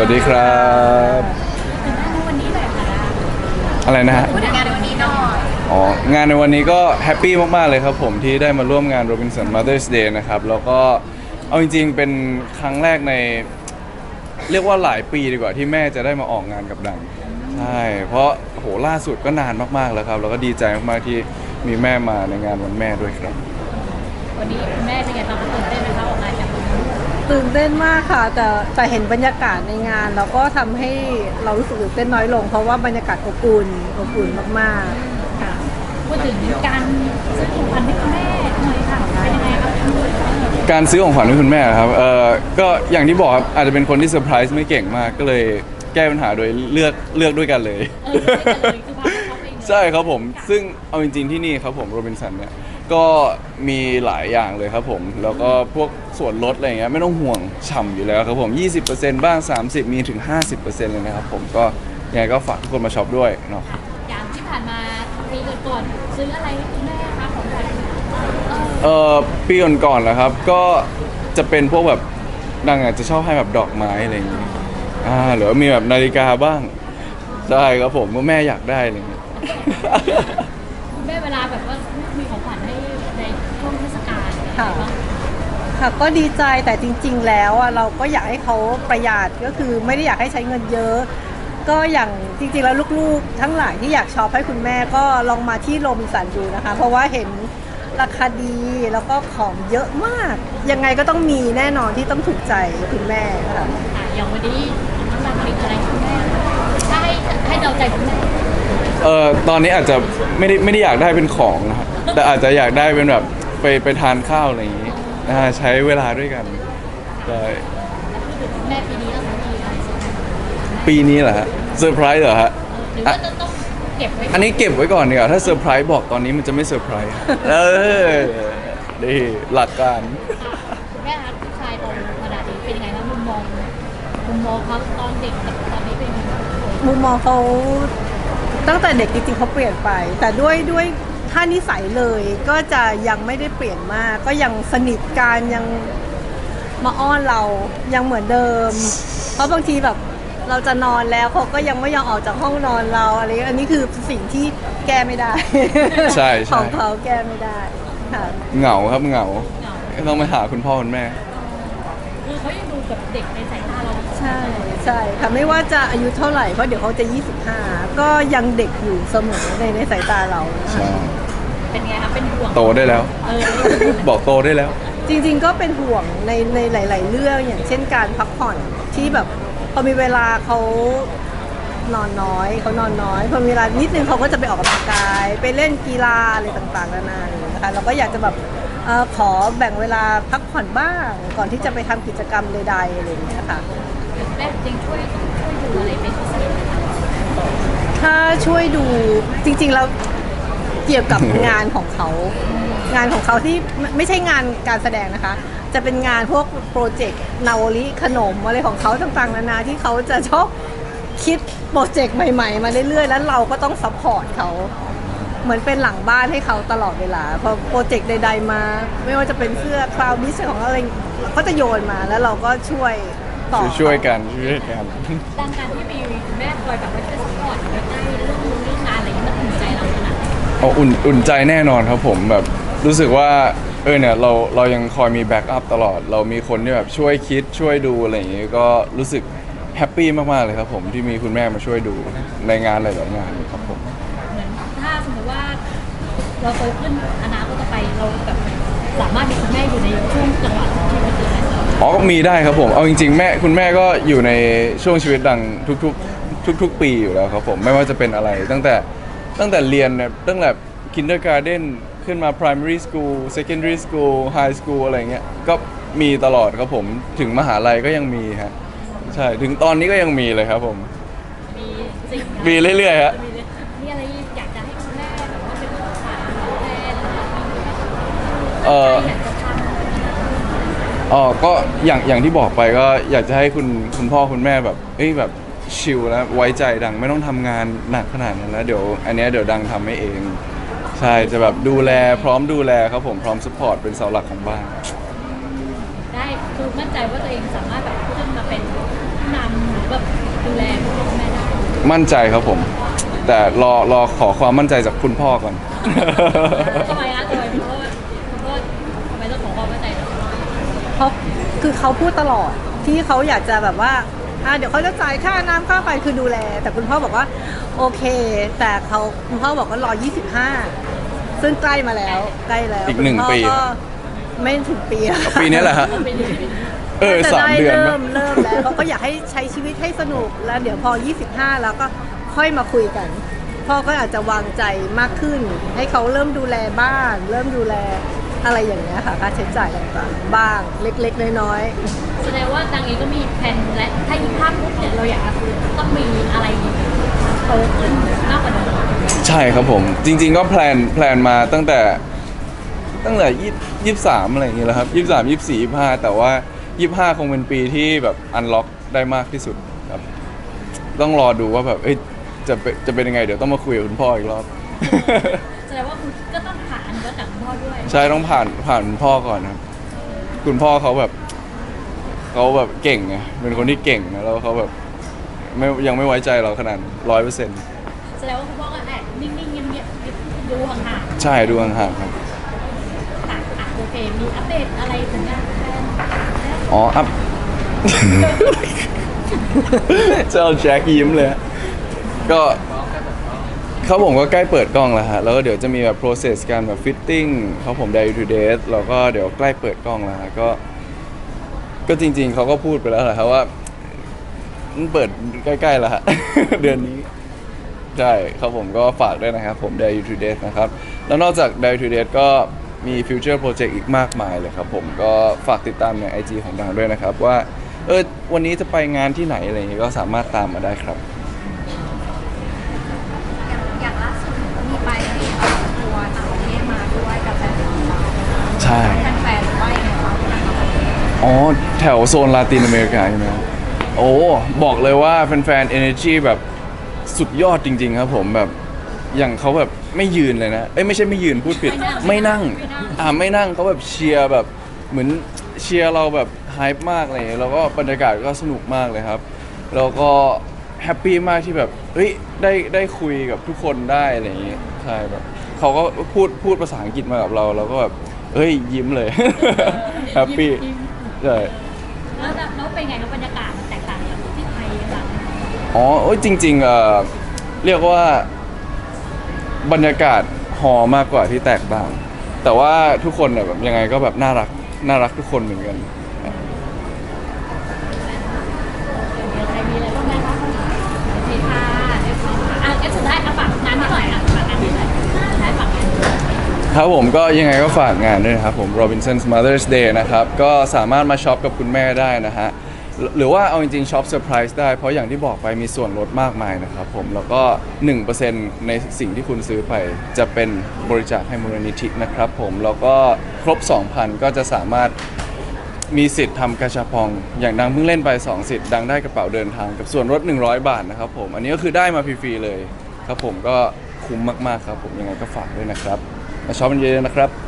วัสดีครับวันนี้เลยค่ะอะไรนะฮะพูดถึงงานในวันนี้หน่อยอ๋องานในวันนี้ก็แฮปปี้มาก ๆ เลยครับผมที่ได้มาร่วมงาน Robinson Mother's Day นะครับ แล้วก็เอาจริง ๆ เป็นครั้งแรกใน เรียกว่าหลายปีดีกว่าที่แม่จะได้มาออกงานกับดัง ใช่ เพราะโหล่าสุดก็นานมากๆแล้วครับ แล้วก็ดีใจมาก ๆ ที่มีแม่มาในงานวันแม่ด้วยครับ วันนี้คุณแม่เป็นไงบ้างตื่นเต้นไหม ตื่นเต้นมากค่ะ แต่แต่เห็นบรรยากาศในงานเราก็ทำให้เรารู้สึกตื่นเต้นน้อยลง เพราะว่าบรรยากาศอบอุ่นอบอุ่นมากๆค่ะพูดถึงการซื้อของขวัญให้คุณแม่หน่อยค่ะเป็นยังไงบ้างการซื้อของขวัญให้คุณแม่ครับเออก็อย่างที่บอกครับอาจจะเป็นคนที่เซอร์ไพรส์ไม่เก่งมากก็เลยแก้ปัญหาโดยเลือกเลือกด้วยกันเลย เออไม่กันเลยคือพาไปเขาเองเลยใช่ครับผม ซึ่งเอาจริงๆที่นี่ครับผมโรบินสันเนี่ย ก็มีหลายอย่างเลยครับผม แล้วก็พวกส่วนลดอะไรเงี้ยไม่ต้องห่วงฉ่ำอยู่แล้วครับผม 20%บ้าง 30 มีถึง 50%เลยนะครับผมก็ยังไงก็ฝากทุกคนมาช็อปด้วยเนาะ อย่างที่ผ่านมาปีก่อนๆซื้ออะไรให้คุณแม่คะของขวัญเออเอ่อปีก่อนๆนะครับ ก็จะเป็นพวกแบบนางอาจจะชอบให้แบบดอกไม้อะไรอย่างงี้อ่าหรือว่ามีแบบนาฬิกาบ้าง ได้ครับผมว่าแม่อยากได้อะไรอย่างเงี้ย ค่ะค่ะก็ดีใจแต่จริง ๆ แล้วอะเราก็อยากให้เขาประหยัดก็คือไม่ได้อยากให้ใช้เงินเยอะ ก็อย่างจริงๆแล้วลูกๆ ทั้งหลายที่อยากช็อปให้คุณแม่ก็ลองมาที่โรบินสันดูนะคะ เพราะว่าเห็นราคาดีแล้วก็ของเยอะมาก ยังไงก็ต้องมีแน่นอนที่ต้องถูกใจคุณแม่ค่ะค่ะอย่างวันนี้น้องดังผลิตอะไรให้คุณแม่ถ้าให้ให้เดาใจคุณแม่เออตอนนี้อาจจะไม่ได้ไม่ได้อยากได้เป็นของนะครับแต่อาจจะอยากได้เป็นแบบ ไปไปทานข้าวอะไรอย่างงี้อ่าใช้เวลาด้วยกันใช่คุณแม่ปีนี้ต้องมีอะไรเซอร์ไพรส์ปีนี้เหรอฮะเซอร์ไพรส์เหรอฮะ หรือว่าจะต้องเก็บไว้อันนี้เก็บไว้ก่อนดีกว่าถ้าเซอร์ไพรส์บอกตอนนี้มันจะไม่เซอร์ไพรส์เออดีหลักการคุณแม่คะผู้ชายโตขนาดนี้เป็นยังไงบ้างมุมมองมุมมองเขาตอนเด็กกับตอนนี้เป็นยังไงบ้างมุมมองเขาตั้งแต่เด็กจริงๆเขาเปลี่ยนไป แต่ด้วยด้วย ท่านิสัยเลยก็จะยังไม่ได้เปลี่ยนมาก ก็ยังสนิทกันยังมาอ้อนเรายังเหมือนเดิม เพราะบางทีแบบเราจะนอนแล้วเขาก็ยังไม่ยอมออกจากห้องนอนเราอะไรอันนี้คือสิ่งที่แก้ไม่ได้ใช่ใช่ ของเขาแก้ไม่ได้ค่ะเหงาครับเหงาเหงาต้องไปหาคุณพ่อคุณแม่ คือเขายังดูแบบเด็กในสายตาเราใช่ใช่ค่ะไม่ว่าจะอายุเท่าไหร่เพราะเดี๋ยวเขาจะ 25 ก็ยังเด็กอยู่เสมอในในสายตาเรา ใช่ โตได้แล้วเออบอกโตได้แล้ว จริง ๆ ก็เป็นห่วงในในหลาย ๆ เรื่องอย่างเช่นการพักผ่อนที่แบบพอมีเวลาเขานอนน้อยเขานอนน้อยพอมีเวลานิดนึงเขาก็จะไปออกกำลังกาย ไปเล่นกีฬาอะไรต่างๆนานาอย่างเงี้ยนะคะเราก็อยากจะแบบเออขอแบ่งเวลาพักผ่อนบ้าง ก่อนที่จะไปทำกิจกรรมใดๆอะไรอย่างเงี้ยค่ะ แม่จริงช่วยช่วยดูอะไรเป็นพิเศษไหมคะถ้าช่วยดูจริงๆแล้ว เกี่ยวกับงานของเขา งานของเขาที่ไม่ไม่ใช่งานการแสดงนะคะ จะเป็นงานพวกโปรเจกต์นาวลิขนมอะไรของเขาต่างๆนานาที่เขาจะชอบคิดโปรเจกต์ใหม่ๆ มาเรื่อยๆ แล้วเราก็ต้องซัพพอร์ตเขาเหมือนเป็นหลังบ้านให้เขาตลอดเวลาพอโปรเจกต์ใด ๆ มา ไม่ว่าจะเป็นเสื้อคลาวดิสของอะไรเขาจะโยนมาแล้วเราก็ช่วยต่อช่วยๆกันช่วยกัน ดังการที่มีคุณแม่คอยแบบว่าช่วยสปอร์ เอาอุ่นอุ่นใจแน่นอนครับผมแบบรู้สึกว่าเออเนี่ยเราเรายังคอยมีแบ็กอัพตลอด เรามีคนที่แบบช่วยคิดช่วยดูอะไรอย่างเงี้ยก็รู้สึกแฮปปี้มากๆเลยครับผมที่มีคุณแม่มาช่วยดูในงานหลายๆงานครับผม เหมือนถ้าสมมติว่าเราโตขึ้นอนาคตต่อไปเราแบบสามารถมีคุณแม่อยู่ในช่วงจังหวะที่เราเจอไหม อ๋อก็มีได้ครับผม เอาจริงๆ แม่คุณแม่ก็อยู่ในช่วงชีวิตดังทุกๆ ทุก ๆ ปีอยู่แล้วครับผม ไม่ว่าจะเป็นอะไร ตั้งแต่ ตั้งแต่เรียนเนี่ยตั้งแต่ kindergarten ขึ้นมา primary school secondary school high school อะไรเงี้ยก็มีตลอดครับผมถึงมหาลัยก็ยังมีฮะใช่ถึงตอนนี้ก็ยังมีเลยครับผม มีสิ่งมีเรื่อยๆฮะ มีมีอะไรอยากจะให้คุณแม่แบบว่าเป็นของขวัญแทนเอออยากจะทำอ๋อก็อย่างอย่างที่บอกไปก็อยากจะให้คุณคุณพ่อคุณแม่แบบเอ้ยแบบ ชิลแล้วไว้ใจดังไม่ต้องทำงานหนักขนาดนั้นแล้วเดี๋ยวอันเนี้ยเดี๋ยวดังทำให้เอง ใช่จะแบบดูแลพร้อมดูแลครับผมพร้อมสปอร์ตเป็นเสาหลักของบ้าน ได้คือมั่นใจว่าตัวเองสามารถแบบขึ้นมาเป็นผู้นำหรือแบบดูแลคุณพ่อคุณแม่ได้มั่นใจครับผม แต่รอรอขอความมั่นใจจากคุณพ่อก่อน ทำไมนะทำไมเพราะว่าเพราะว่าทำไมต้องขอความมั่นใจเราเพราะคือเขาพูดตลอดที่เขาอยากจะแบบว่า อะเดี๋ยวเขาจะจ่ายค่าน้ำค่าไฟคือดูแล แต่คุณพ่อบอกว่า โอเค แต่เขาคุณพ่อบอกว่ารอ 25 ซึ่งใกล้มาแล้วใกล้แล้วอีกหนึ่งคุณพ่ปี ก็ไม่ถึงปีอะปีนี้แหละฮะเป็นยังไงเออแต่สามได้เดือนเริ่ปะมเริ่มแล้วเขาก็อยากให้ใช้ชีวิตให้สนุกแล้วเดี๋ยวพอ 25 แล้วก็ค่อยมาคุยกันพ่อก็อาจจะวางใจมากขึ้น ให้เขาเริ่มดูแลบ้าน เริ่มดูแล อะไรอย่างเงี้ยค่ะค่าใช้จ่ายต่างๆบ้างเล็กๆ น้อยๆแสดงว่าดังเองก็มีแผนและถ้าอีกภาพปุ๊บเนี่ยเราอยากต้องมีอะไรโตขึ้นมากกว่าเดิมใช่ครับผมจริง ๆ ก็แพลนแพลนมาตั้งแต่ตั้งแต่ยี่ยี่สามอะไรอย่างเงี้ยแหละครับยี่สามยี่สี่ยี่ห้าแต่ว่ายี่ห้าคงเป็นปีที่แบบอันล็อกได้มากที่สุดครับ ต้องรอดูว่าแบบเอ้ยจะเป็นจะเป็นยังไงเดี๋ยวต้องมาคุยกับคุณพ่ออีกรอบ แสดงว่าคุณ ก็ต้องผ่านก็จากคุณพ่อด้วยใช่ต้องผ่านผ่านคุณพ่อก่อนครับคุณพ่อเขาแบบเขาแบบเก่งไงเป็นคนที่เก่งนะแล้วเขาแบบไม่ยังไม่ไว้ใจเราขนาดร้อยเปอร์เซ็นต์แสดงว่าคุณพ่อก็แอบนิ่งๆเงียบๆดูห่างใช่ดูห่างๆครับๆอะอะโอเคมีอัปเดตอะไรผลงานแฟนอ๋ออัพเจ้าแจ็คยิ้มเลยก็ เขาผมก็ใกล้เปิดกล้องแล้วฮะ แล้วก็เดี๋ยวจะมีแบบ process การแบบ fitting เขาผม day to day แล้วก็เดี๋ยวใกล้เปิดกล้องแล้วฮะ ก็ ก็จริง ๆ เขาก็พูดไปแล้วแหละครับว่ามันเปิดใกล้ๆแล้วฮะ เดือนนี้ ใช่ครับผมก็ฝากด้วยนะครับผม Day to Day นะครับ แล้วนอกจาก Day to Day ก็มี Future Project อีกมากมายเลยครับผมก็ฝากติดตามใน IG ของดังด้วยนะครับว่า เออวันนี้จะไปงานที่ไหนอะไรอย่างงี้ก็สามารถตามมาได้ครับ อย่างล่าสุดก็มีไปทัวร์ต่างประเทศมาด้วยกับแฟน ใช่ แฟนๆหรือว่ายังไงคะอ๋อ แถวโซนลาตินอเมริกาใช่ไหมครับโอ้ บอกเลยว่าแฟนๆ Energy แบบสุดยอดจริง ๆ ครับผมแบบอย่างเขาแบบไม่ยืนเลยนะ เอ้ยไม่ใช่ไม่ยืนพูดผิด ไม่นั่ง อ่าไม่นั่งเขาแบบเชียร์แบบเหมือนเชียร์เราแบบไฮป์มากอะไรอย่างเงี้ยแล้วก็บรรยากาศก็สนุกมากเลยครับ แล้วก็แฮปปี้มากที่แบบเฮ้ยได้ได้คุยกับทุกคนได้อะไรอย่างเงี้ยใช่แบบเขาก็พูดพูดภาษาอังกฤษมากับเราเราก็แบบ เอ้ยยิ้มเลยแฮปปี้ยิ้มใช่แล้วแล้วเป็นไงครับบรรยากาศมันแตกต่างจากที่ไทยหรือเปล่าอ๋อโอ้ยจริงๆเอ่อเรียกว่าบรรยากาศหอมากกว่าที่แตกต่าง แต่ว่าทุกคนน่ะแบบยังไงก็แบบน่ารักน่ารักทุกคนเหมือนกัน เดี๋ยวใครมีอะไรบ้างไหมคะโอเคค่ะเรียบร้อยค่ะอะเอฟสุดท้ายเอาฝากงานนี้หน่อยอะฝากงานนี้หน่อยสุดท้ายฝากงาน ครับผมก็ยังไงก็ฝากงานด้วยนะครับผม Robinson's Mother's Day นะครับ ก็สามารถมาช็อปกับคุณแม่ได้นะฮะ หรือว่าเอาจริงๆช็อปเซอร์ไพรส์ได้ เพราะอย่างที่บอกไปมีส่วนลดมากมายนะครับผม แล้วก็ 1%ในสิ่งที่คุณซื้อไป จะเป็นบริจาคให้มูลนิธินะครับผม แล้วก็ครบ 2,000 ก็จะสามารถมีสิทธิ์ทำกระชับพอง อย่างดังเพิ่งเล่นไป 2 สิทธิ์ดังได้กระเป๋าเดินทางกับส่วนลด100 บาทนะครับผม อันนี้ก็คือได้มาฟรีๆเลยครับผมก็คุ้มมากๆครับผมยังไงก็ฝากด้วยนะครับ มาช็อปกันเยอะๆนะครับ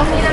comida.